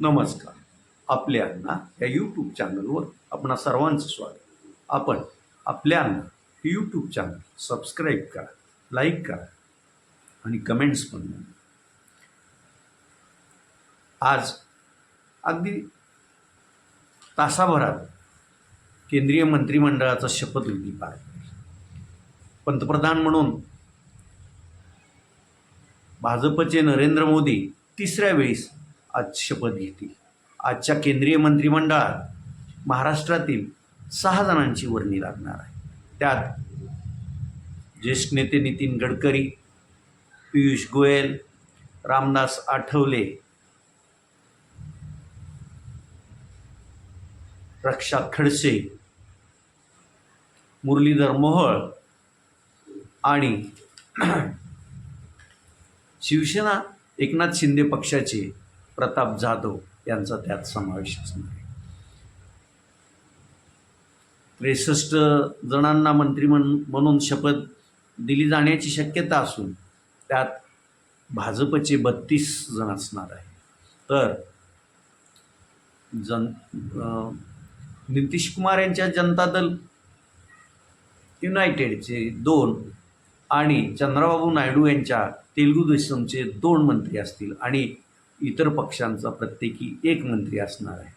नमस्कार. आपल्या अण्णा या यूट्यूब चॅनलवर आपणा सर्वांचं स्वागत. आपण आपल्या अण्णा यूट्यूब चॅनल सबस्क्राईब करा लाईक करा आणि कमेंट्स पण नोंदवा. आज अगदी तासाभरात केंद्रीय मंत्रिमंडळाचा शपथविधी पार. पंतप्रधान म्हणून भाजपचे नरेंद्र मोदी तिसऱ्या वेळेस आज शपथ घेतील. आजच्या केंद्रीय मंत्रिमंडळात महाराष्ट्रातील सहा जणांची वर्णी लागणार आहे. त्यात ज्येष्ठ नेते नितीन गडकरी पियुष गोयल रामदास आठवले रक्षा खडसे मुरलीधर मोहोळ आणि शिवसेना एकनाथ शिंदे पक्षाचे प्रताप जाधव यांचा त्यात समावेश असणार आहे. त्रेसष्ट जणांना मंत्री म्हण- म्हणून शपथ दिली जाण्याची शक्यता असून त्यात भाजपचे बत्तीस जण असणार आहे तर जन नितीश कुमार यांच्या जनता दल युनायटेडचे दोन आणि चंद्रबाबू नायडू यांच्या तेलुगू देशमचे दोन मंत्री असतील आणि इतर पक्षांचा प्रत्येकी एक मंत्री असणार आहे.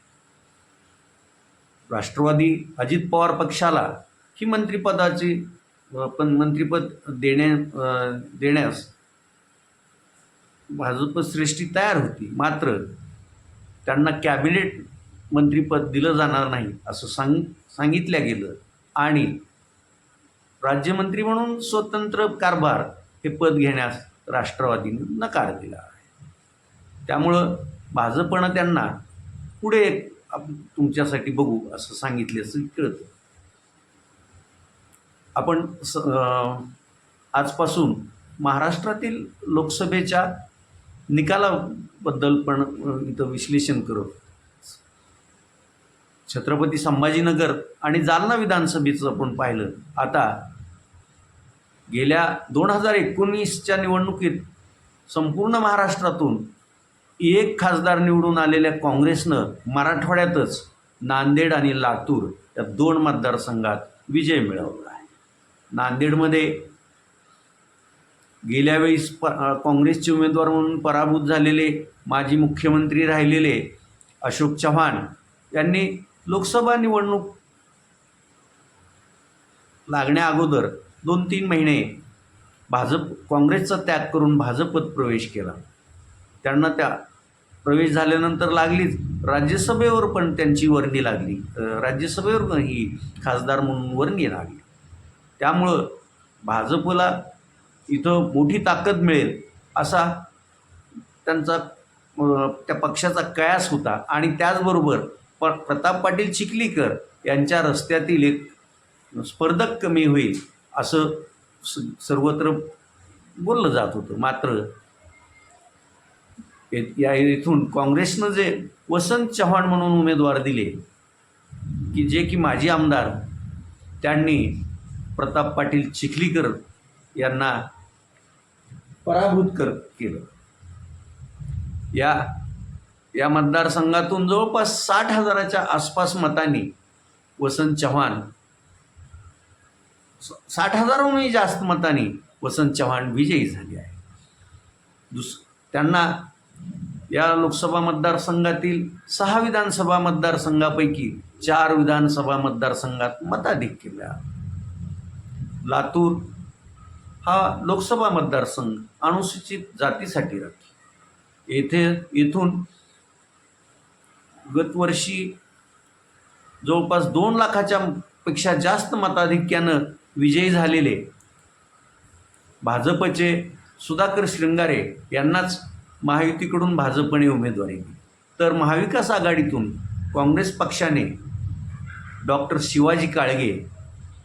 राष्ट्रवादी अजित पवार पक्षाला ही मंत्रिपदाची पण मंत्रिपद देण्या देण्यास भाजप श्रेष्ठी तयार होती. मात्र त्यांना कॅबिनेट मंत्रिपद दिलं जाणार नाही असं सांग सांगितलं गेलं. आणि राज्यमंत्री म्हणून स्वतंत्र कारभार हे पद घेण्यास राष्ट्रवादीने नकार दिला. त्यामुळं भाजपनं त्यांना पुढे तुमच्यासाठी बघू असं सांगितले असं कळतं. आपण स आजपासून महाराष्ट्रातील लोकसभेच्या निकालाबद्दल पण इथं विश्लेषण करू छत्रपती संभाजीनगर आणि जालना विधानसभेचं आपण पाहिलं. आता गेल्या दोन हजार एकोणीसच्या निवडणुकीत संपूर्ण महाराष्ट्रातून एक खासदार निवडून आलेल्या काँग्रेसनं मराठवाड्यातच नांदेड आणि लातूर या दोन मतदारसंघात विजय मिळवला आहे. नांदेडमध्ये गेल्या वेळेस प काँग्रेसचे उमेदवार म्हणून पराभूत झालेले माजी मुख्यमंत्री राहिलेले अशोक चव्हाण यांनी लोकसभा निवडणूक लागण्या अगोदर दोन तीन महिने भाजप काँग्रेसचा त्याग करून भाजपत प्रवेश केला. त्यांना त्या प्रवेश झाल्यानंतर लागलीच. राज्यसभेवर पण त्यांची वर्णी लागली. राज्यसभेवर पण ही खासदार म्हणून वर्णी लागली. त्यामुळं भाजपला इथं मोठी ताकद मिळेल असा त्यांचा त्या पक्षाचा कयास होता. आणि त्याचबरोबर प प्रताप पाटील चिखलीकर यांच्या रस्त्यातील एक स्पर्धक कमी होईल असं स सर्वत्र बोललं जात होतं. मात्र या इथून काँग्रेसनं जे वसंत चव्हाण म्हणून उमेदवार दिले की जे की माजी आमदार त्यांनी प्रताप पाटील चिखलीकर यांना पराभूत कर केलं. या या मतदारसंघातून जवळपास साठ हजाराच्या आसपास मतांनी वसंत चव्हाण साठ हजाराहूनही जास्त मतांनी वसंत चव्हाण विजयी झाले आहे दुस त्यांना या लोकसभा मतदारसंघातील सहा विधानसभा मतदारसंघापैकी चार विधानसभा मतदारसंघात मताधिक्य मिळालं लातूर हा लोकसभा मतदारसंघ अनुसूचित जातीसाठी राखीव येथे येथून गतवर्षी जवळपास दोन लाखाच्या पेक्षा जास्त मताधिक्यानं विजयी झालेले भाजपचे सुधाकर श्रृंगारे यांनाच महायुतीकडून भाजपने उमेदवारी दिली. तर महाविकास आघाडीतून काँग्रेस पक्षाने डॉक्टर शिवाजी काळगे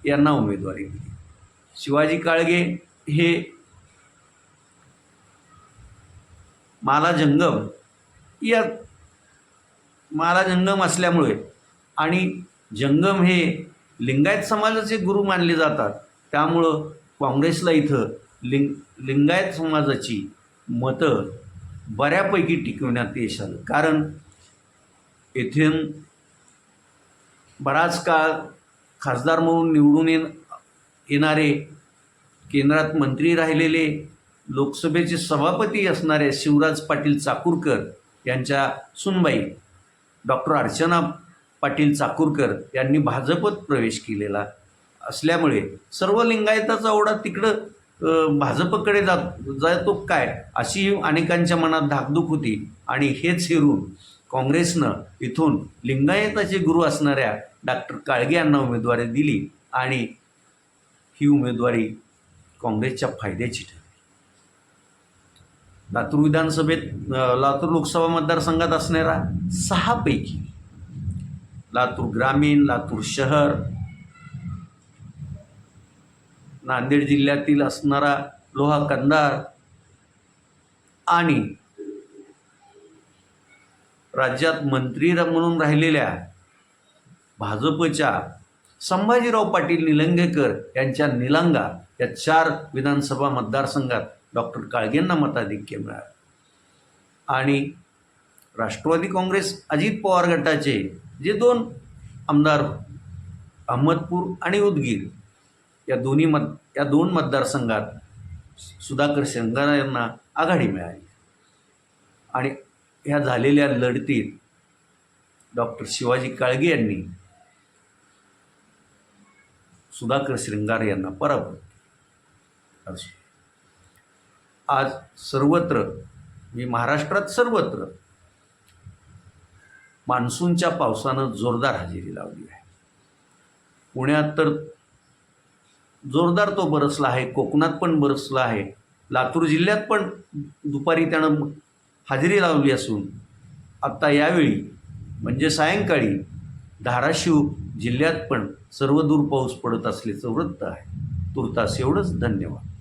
यांना उमेदवारी दिली. शिवाजी काळगे हे माला जंगम या माला जंगम असल्यामुळे आणि जंगम हे लिंगायत समाजाचे गुरु मानले जातात त्यामुळं काँग्रेसला इथं लिंग लिंगायत समाजाची मतं बऱ्यापैकी टिकवण्यात यश आलं. कारण येथून बराच काळ खासदार म्हणून निवडून येण येणारे केंद्रात मंत्री राहिलेले लोकसभेचे सभापती असणारे शिवराज पाटील चाकूरकर यांच्या सुनबाई डॉक्टर अर्चना पाटील चाकूरकर यांनी भाजपत प्रवेश केलेला असल्यामुळे सर्व लिंगायताचा ओढा तिकडं भाजपकडे जात जातो काय? अशी अनेकांच्या मनात धाकधूक होती. आणि हेच हिरून काँग्रेसनं इथून लिंगायताचे गुरु असणाऱ्या डॉक्टर काळगे यांना उमेदवारी दिली आणि ही उमेदवारी काँग्रेसच्या फायद्याची ठरली. लातूर विधानसभेत लातूर लोकसभा मतदारसंघात असणाऱ्या सहापैकी लातूर ग्रामीण लातूर शहर नांदेड जिल्ह्यातील असणारा लोहा कंदार आणि राज्यात मंत्री म्हणून राहिलेल्या भाजपच्या संभाजीराव पाटील निलंगेकर यांच्या निलंगा या चार विधानसभा मतदारसंघात डॉक्टर काळगेंना मताधिक्य मिळालं. आणि राष्ट्रवादी काँग्रेस अजित पवार गटाचे जे दोन आमदार अहमदपूर आणि उदगीर या दोन्ही मत या दोन मतदारसंघात सुधाकर शृंगारा यांना आघाडी मिळाली. आणि ह्या झालेल्या लढतीत डॉक्टर शिवाजी काळगे यांनी सुधाकर श्रृंगार यांना पराभूत आज सर्वत्र मी महाराष्ट्रात सर्वत्र मान्सूनच्या पावसानं जोरदार हजेरी लावली आहे. पुण्यात तर जोरदार तो बरसला आहे कोकणात पण बरसला आहे. लातूर जिल्ह्यात पण दुपारी त्यानं हजेरी लावली असून आत्ता यावेळी म्हणजे सायंकाळी धाराशिव जिल्ह्यात पण सर्वदूर पाऊस पडत असल्याचं वृत्त आहे. तुर्तास एवढंच धन्यवाद.